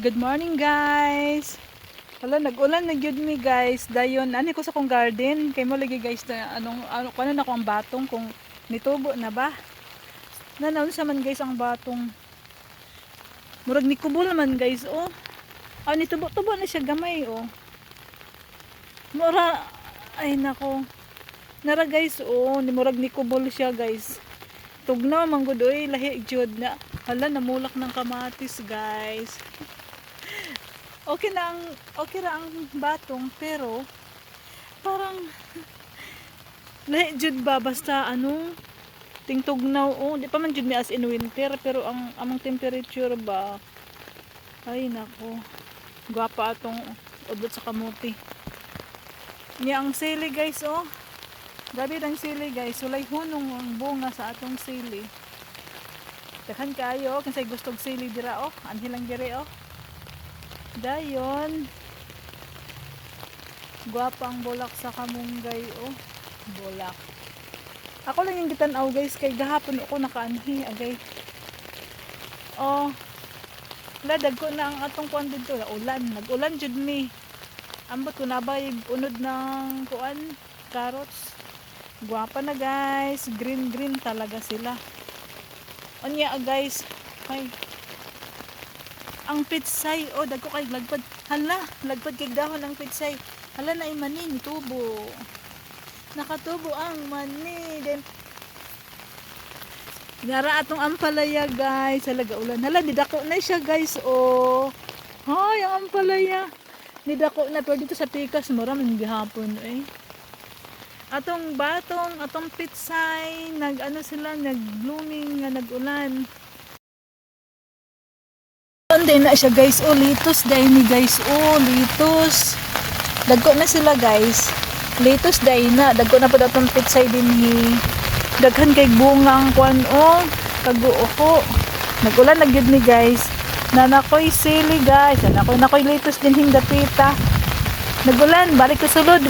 Good morning guys. Hala nag-ulan na gyud mi guys. Dayon ani ko sa kong garden kay mo lagi guys na anong ano kuno na ang batong kung nitubo na ba. Nanaon sa man guys ang batong. Murag ni kubol man guys oh. Ah nitubo-tubo na siya gamay oh. Mura ay nako. Nara guys oh, ni murag ni kubol siya guys. Tugnaw man gud oy lahi jud na. Hala namulak ng kamatis guys okay na okay ra ang batong pero parang lahi jud ba basta ano tingtugnaw oh di pa man jud mi as in winter pero ang among temperature ba ay nako gwapa atong udot sa kamuti. Niya ang sili guys oh. Grabe ang sili guys. Sulay hunong ang bunga sa atong sili. Daghan kayo kasi gustong sili dira oh. Anhilang dire oh Dayon. Gwapa ang bulak sa kamunggay oh. Bulak. Ako lang yung gitanaw guys kay gahapon ako nakaanhi agay. Oh. Ladag ko na ang atong kuan dito ulan. Nag-ulan jud mi. Ambot ko nabay unod ng kuan carrots. Gwapa na guys. Green green talaga sila. Anya guys. Ay, ang pitsay. Oh dagko kay lagpad. Hala lagpad kay dahon ang pitsay. Hala na mani ni tubo nakatubo ang mani then Nara atong ampalaya guys. Hala ulan hala didako na siya guys. Oh. Hay ang ampalaya. Nidako na pero dito sa tikas mura man gihapon eh. Atong batong atong pitsay nag ano sila nag blooming nga nag-ulan Sunday na siya guys. Oh, litos dahil ni guys. Oh, litos. Dagko na sila guys. Litos dahil na. Dagko na po datong pitsay din ni daghan kay bunga ang kwan. Oh, kaguo ko. Nagulan na ni guys. Nanakoy sili guys. Nanakoy nakoy litos din hindapita. Nagulan. Balik ko sulod.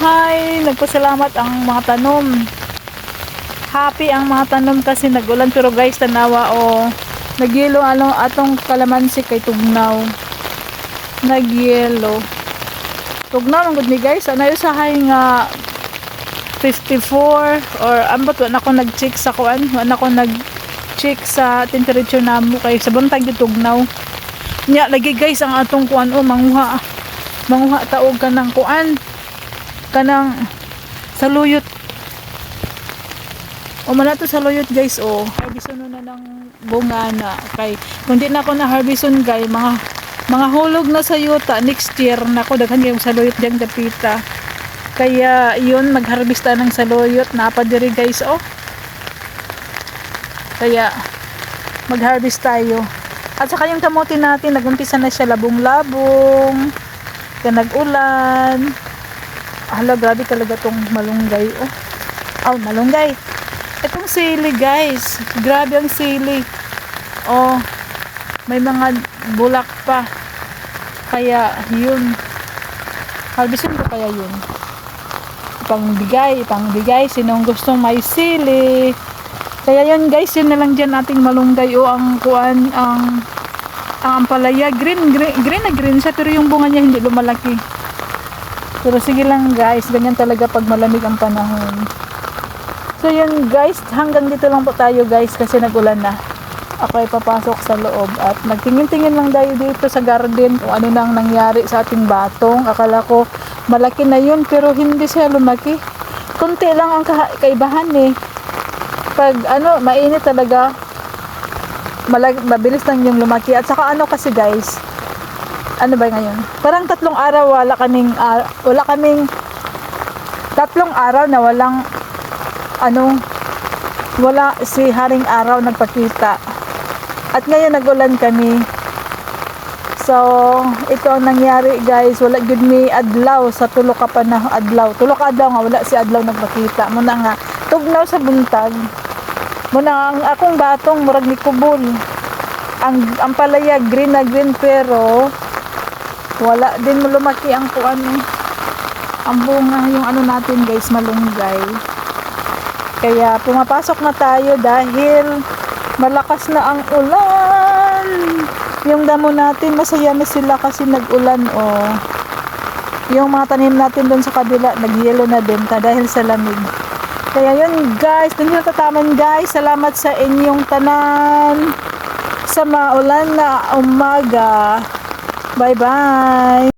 Hi. Nagpasalamat ang mga tanom. Happy ang mga tanom kasi nagulan. Pero guys, tanawa oh Nagyelo ano atong kalamansi kay tugnaw. Nagyelo. Tugnaw good ni guys. Ano yung sahay nga 54 or ambot wala ko nag-check sa kuan. Wala ko nag-check sa temperature namo kay sa buntag yung tugnaw. Nya lagi guys ang atong kuan o manguha. Manguha taog kanang kuan. Kanang saluyot o man nato sa loyot guys o. Harbison na ng bunga na. Kay kung na ako na harbison guys mga mga hulog na sa yuta next year na ako daghan yung sa loyot diyang dapita. Kaya yun magharvest ta ng saloyot napa diri guys oh kaya magharvest tayo. At saka yung kamote natin nagumpisa na siya labong-labong. Kaya nag-ulan. Hala grabe talaga tong malunggay oh oh malunggay Itong sili guys. Grabe ang sili. Oh. May mga bulak pa. Kaya yun. Harvestin ko kaya yun. Pangbigay, pangbigay. Sinong gustong may sili. Kaya yun guys, yun na lang dyan ating malunggay o ang kuan, ang ang ampalaya. Green, green, green na green siya pero yung bunga niya hindi lumalaki. Pero sige lang guys, ganyan talaga pag malamig ang panahon. So yun guys, hanggang dito lang po tayo guys kasi nagulan na. Ako ay papasok sa loob at nagtingin-tingin lang tayo dito sa garden kung ano nang nangyari sa ating batong. Akala ko malaki na yun pero hindi siya lumaki. Kunti lang ang kaibahan eh. Pag ano, mainit talaga, malag mabilis lang yung lumaki. At saka ano kasi guys, ano ba ngayon? Parang tatlong araw wala kaming, uh, wala kaming tatlong araw na walang ano wala si Haring Araw nagpakita. At ngayon nagulan kami. So ito ang nangyari guys. Wala gud mi adlaw sa tulo ka pa na adlaw. Tulo ka adlaw nga wala si adlaw nagpakita. Muna nga tugnaw sa buntag. Muna ang akong batong murag ni kubol ang ang palaya green na green pero wala din mo lumaki ang kuan ang bunga yung ano natin guys malunggay kaya pumapasok na tayo dahil malakas na ang ulan. Yung damo natin, masaya na sila kasi nag-ulan, oh. Yung mga tanim natin doon sa kabila, nag-yellow na din ta dahil sa lamig. Kaya yun guys, dun yung tataman guys. Salamat sa inyong tanan sa maulan na umaga. Bye bye!